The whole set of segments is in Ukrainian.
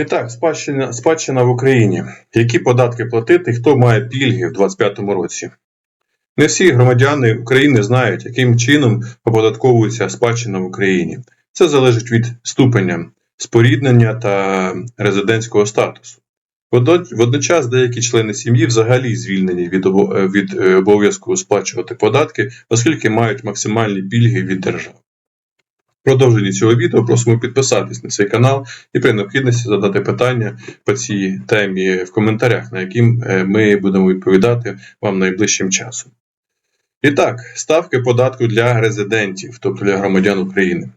І так, спадщина, спадщина в Україні. Які податки платити, хто має пільги в 2025 році? Не всі громадяни України знають, яким чином оподатковується спадщина в Україні. Це залежить від ступеня споріднення та резидентського статусу. Водночас деякі члени сім'ї взагалі звільнені від е, обов'язку сплачувати податки, оскільки мають максимальні пільги від держави. Продовженні цього відео просимо підписатись на цей канал і при необхідності задати питання по цій темі в коментарях, на які е, ми будемо відповідати вам найближчим часом. І так, ставки податку для резидентів, тобто для громадян України.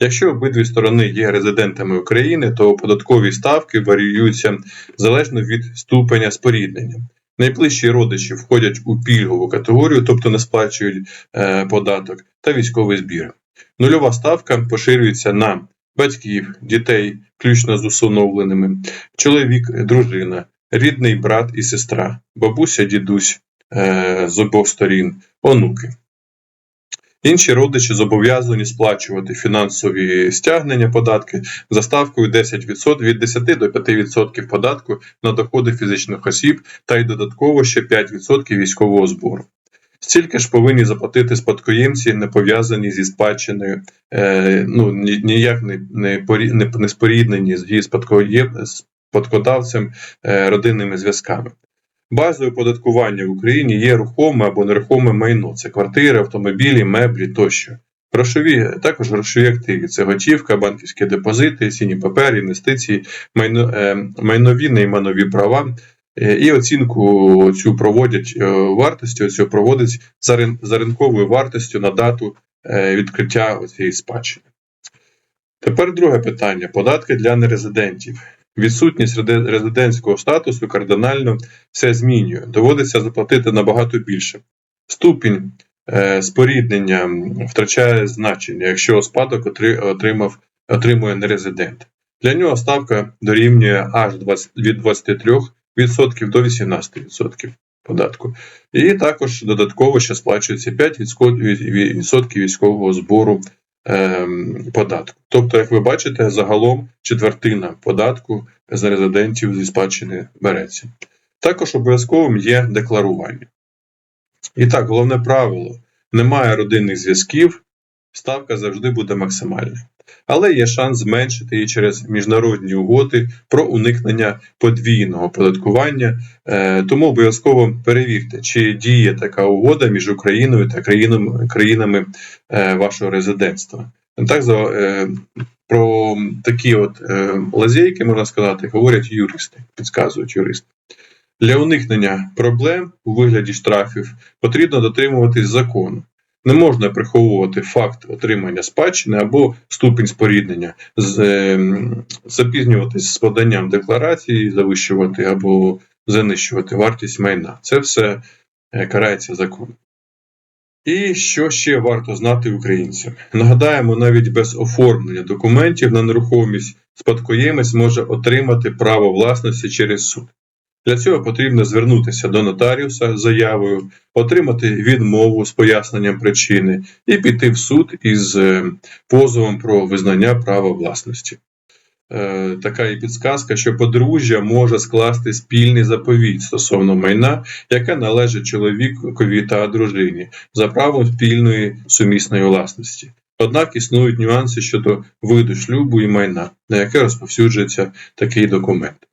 Якщо обидві сторони є резидентами України, то податкові ставки варіюються залежно від ступеня споріднення. Найближчі родичі входять у пільгову категорію, тобто не сплачують е, податок, та військовий збір. Нульова ставка поширюється на батьків, дітей, включно з усиновленими, чоловік, дружина, рідний брат і сестра, бабуся, дідусь е, з обох сторін, онуки. Інші родичі зобов'язані сплачувати фінансові стягнення податки за ставкою 10% від 10 до 5% податку на доходи фізичних осіб та й додатково ще 5% військового збору. Стільки ж повинні заплатити спадкоємці, не пов'язані зі спадщиною, е, ну, ні- ніяк не, не, не, не споріднені зі спадкоєм, спадкодавцем е, родинними зв'язками. Базою оподаткування в Україні є рухоме або нерухоме майно. Це квартири, автомобілі, меблі тощо. Грошові, також грошові активи. Це готівка, банківські депозити, цінні папери, інвестиції, майно, е, майнові нейманові права. Е, І оцінку цю проводять е, вартості, цю проводять за, рин- за ринковою вартістю на дату е, відкриття цієї спадщини. Тепер друге питання: податки для нерезидентів. Відсутність резидентського статусу кардинально все змінює. Доводиться заплатити набагато більше. Ступінь споріднення втрачає значення, якщо спадок отримав, отримує нерезидент. Для нього ставка дорівнює аж 20, від 23% до 18% податку. І також додатково ще сплачується 5% військового збору ем, податку. Тобто, як ви бачите, загалом четвертина податку з резидентів зі спадщини береться. Також обов'язковим є декларування. І так, головне правило: немає родинних зв'язків, ставка завжди буде максимальна. Але є шанс зменшити її через міжнародні угоди про уникнення подвійного оподаткування. Е, Тому обов'язково перевірте, чи діє така угода між Україною та країнами, країнами е, вашого резидентства. Так, е, про такі от лазейки, можна сказати, говорять юристи, підказують юристи. Для уникнення проблем у вигляді штрафів потрібно дотримуватись закону. Не можна приховувати факт отримання спадщини або ступінь споріднення, ем, запізнюватись з поданням декларації, завищувати або занищувати вартість майна. Це все е, карається законом. І що ще варто знати українцям? Нагадаємо, навіть без оформлення документів на нерухомість спадкоємець може отримати право власності через суд. Для цього потрібно звернутися до нотаріуса з заявою, отримати відмову з поясненням причини і піти в суд із е, позовом про визнання права власності. Е, Така і підсказка, що подружжя може скласти спільний заповіт стосовно майна, яке належить чоловікові та дружині за правом спільної сумісної власності. Однак існують нюанси щодо виду шлюбу і майна, на яке розповсюджується такий документ.